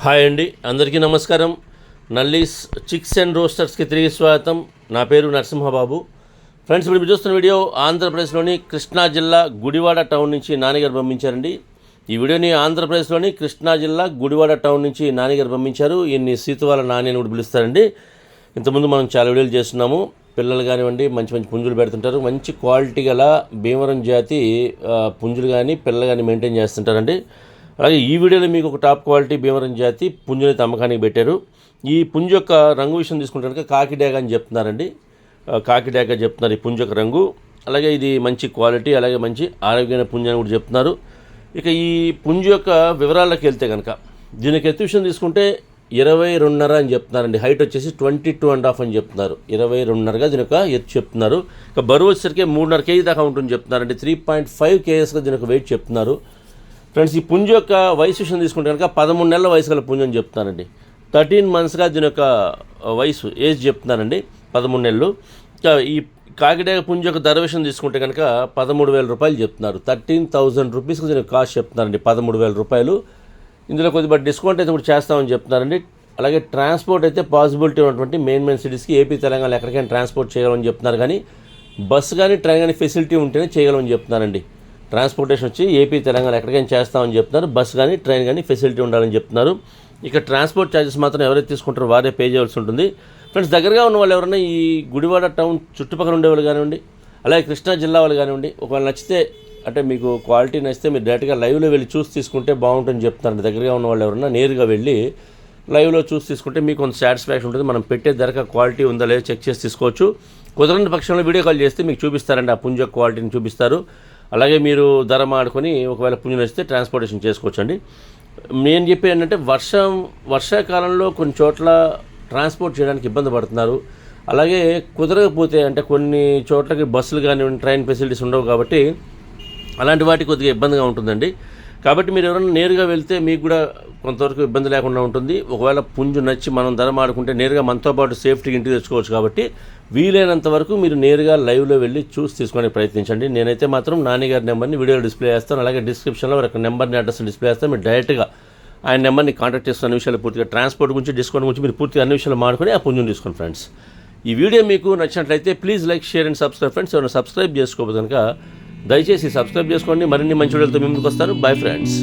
Hi అండి. అందరికీ నమస్కారం. నల్లీస్ చిక్స్ అండ్ రోస్టర్స్కి తిరిగి స్వాగతం. నా పేరు నరసింహబాబు. ఫ్రెండ్స్ ఇప్పుడు మీరు చూస్తున్న వీడియో ఆంధ్రప్రదేశ్లోని కృష్ణా జిల్లా గుడివాడ టౌన్ నుంచి నాన్నగారు పంపించారండి. ఈ వీడియోని ఆంధ్రప్రదేశ్లోని కృష్ణా జిల్లా గుడివాడ టౌన్ నుంచి నాన్నగారు పంపించారు. ఈయన్ని సీతువాల నాని అని కూడా పిలుస్తారండి. ఇంతకుముందు మనం చాలా వీడియోలు చేస్తున్నాము. పిల్లలు కానివ్వండి మంచి మంచి పుంజులు పెడుతుంటారు. మంచి క్వాలిటీ గల భీమవరం జాతి పుంజులు కానీ పిల్లలు కానీ మెయింటైన్ చేస్తుంటారండి. అలాగే ఈ వీడియోలో మీకు ఒక టాప్ క్వాలిటీ భీమవరం జాతి పుంజుని అమ్మకానికి పెట్టారు. ఈ పుంజు యొక్క రంగు విషయం తీసుకుంటే కనుక కాకి అని చెప్తున్నారండి. ఆ, కాకి అని చెప్తున్నారు ఈ పుంజు యొక్క రంగు. అలాగే ఇది మంచి క్వాలిటీ అలాగే మంచి ఆరోగ్యమైన పుంజు అని కూడా చెప్తున్నారు. ఇక ఈ పుంజు యొక్క వివరాల్లోకి వెళ్తే కనుక దీనికి ఎత్తు విషయం తీసుకుంటే ఇరవై రెండున్నర అని చెప్తున్నారండి. హైట్ వచ్చేసి ట్వంటీ టూ అండ్ హాఫ్ అని చెప్తున్నారు. ఇరవై రెండున్నరగా దీని యొక్క ఎత్తు చెప్తున్నారు. ఇక బరువు వచ్చేసరికి మూడున్నర కేజీ దాకా ఉంటుంది చెప్తున్నారండి. త్రీ పాయింట్ ఫైవ్ కేజెస్గా దీని యొక్క వెయిట్ చెప్తున్నారు. ఫ్రెండ్స్ ఈ పుంజ యొక్క వయసు విషయం తీసుకుంటే కనుక పదమూడు నెలల వయసు గల పుంజం అని థర్టీన్ మంత్స్గా దీని యొక్క వయసు ఏజ్ చెప్తున్నానండి పదమూడు నెలలు. ఈ కాకిడాక పుంజ యొక్క ధర విషయం తీసుకుంటే కనుక పదమూడు వేల రూపాయలు చెప్తున్నారు. థర్టీన్ థౌజండ్ రూపీస్కి దీని కాస్ట్ చెప్తున్నారండి పదమూడు వేల రూపాయలు. ఇందులో కొద్దిగా డిస్కౌంట్ అయితే కూడా చేస్తామని చెప్తున్నారండి. అలాగే ట్రాన్స్పోర్ట్ అయితే పాసిబిలిటీ ఉన్నటువంటి మెయిన్ మెయిన్ సిటీస్కి ఏపీ తెలంగాణ ఎక్కడికైనా ట్రాన్స్పోర్ట్ చేయగలమని చెప్తున్నారు. కానీ బస్సు కానీ ట్రైన్ కానీ ఫెసిలిటీ ఉంటేనే చేయగలమని చెప్తున్నారండి. ట్రాన్స్పోర్టేషన్ వచ్చి ఏపీ తెలంగాణ ఎక్కడికైనా చేస్తామని చెప్తున్నారు. బస్సు కానీ ట్రైన్ కానీ ఫెసిలిటీ ఉండాలని చెప్తున్నారు. ఇక ట్రాన్స్పోర్ట్ ఛార్జెస్ మాత్రం ఎవరైతే తీసుకుంటారో వారే పే చేయాల్సి ఉంటుంది. ఫ్రెండ్స్ దగ్గరగా ఉన్న వాళ్ళు ఎవరైనా ఈ గుడివాడ టౌన్ చుట్టుపక్కల ఉండేవాళ్ళు కానివ్వండి అలాగే కృష్ణా జిల్లా వాళ్ళు కానివ్వండి ఒకవేళ నచ్చితే అంటే మీకు క్వాలిటీ నచ్చితే మీరు డైరెక్ట్గా లైవ్లో వెళ్ళి చూసి తీసుకుంటే బాగుంటుందని చెప్తున్నారు. దగ్గరగా ఉన్న వాళ్ళు ఎవరైనా నేరుగా వెళ్ళి లైవ్లో చూసి తీసుకుంటే మీకు కొంత సాటిస్ఫాక్షన్ ఉంటుంది. మనం పెట్టే ధరక క్వాలిటీ ఉందా లేదా చెక్ చేసి తీసుకోవచ్చు. కుదరని పక్షంలో వీడియో కాల్ చేస్తే మీకు చూపిస్తారండి. ఆ పుంజ క్వాలిటీని చూపిస్తారు. అలాగే మీరు ధర మాడుకొని ఒకవేళ పుణ్యం వస్తే ట్రాన్స్పోర్టేషన్ చేసుకోవచ్చు అండి నేను చెప్పేది ఏంటంటే వర్షం వర్షాకాలంలో కొన్ని చోట్ల ట్రాన్స్పోర్ట్ చేయడానికి ఇబ్బంది పడుతున్నారు. అలాగే కుదరకపోతే అంటే కొన్ని చోట్లకి బస్సులు కానివ్వండి ట్రైన్ ఫెసిలిటీస్ ఉండవు కాబట్టి అలాంటి వాటికి కొద్దిగా ఇబ్బందిగా ఉంటుందండి. కాబట్టి మీరు ఎవరైనా నేరుగా వెళ్తే మీకు కూడా కొంతవరకు ఇబ్బంది లేకుండా ఉంటుంది. ఒకవేళ పుంజు నచ్చి మనం ధర మాడుకుంటే నేరుగా మనతో పాటు సేఫ్టీకి ఇంటికి తెచ్చుకోవచ్చు కాబట్టి వీలైనంత వరకు మీరు నేరుగా లైవ్లో వెళ్ళి చూసి తీసుకునే ప్రయత్నించండి. నేనైతే మాత్రం నాన్నగారి నెంబర్ని వీడియో డిస్ప్లే చేస్తాను. అలాగే డిస్క్రిప్షన్లో ఒక నెంబర్ని అడ్రస్ డిస్ప్లే చేస్తాను. మీరు డైరెక్ట్గా ఆయన నెంబర్ని కాంటాక్ట్ చేస్తున్న అన్ని విషయాలు పూర్తిగా ట్రాన్స్పోర్ట్ గురించి డిస్కౌంట్ గురించి మీరు పూర్తిగా అన్ని విషయాలు మాడుకొని ఆ పుంజుని తీసుకోండి ఫ్రెండ్స్. ఈ వీడియో మీకు నచ్చినట్లయితే please like share and subscribe friends. ఎవరైనా సబ్స్క్రైబ్ చేసుకోకపోతే కనుక దయచేసి సబ్స్క్రైబ్ చేసుకోండి. మరిన్ని మంచి వీడియోలతో మీ ముందుకు వస్తారు. Bye friends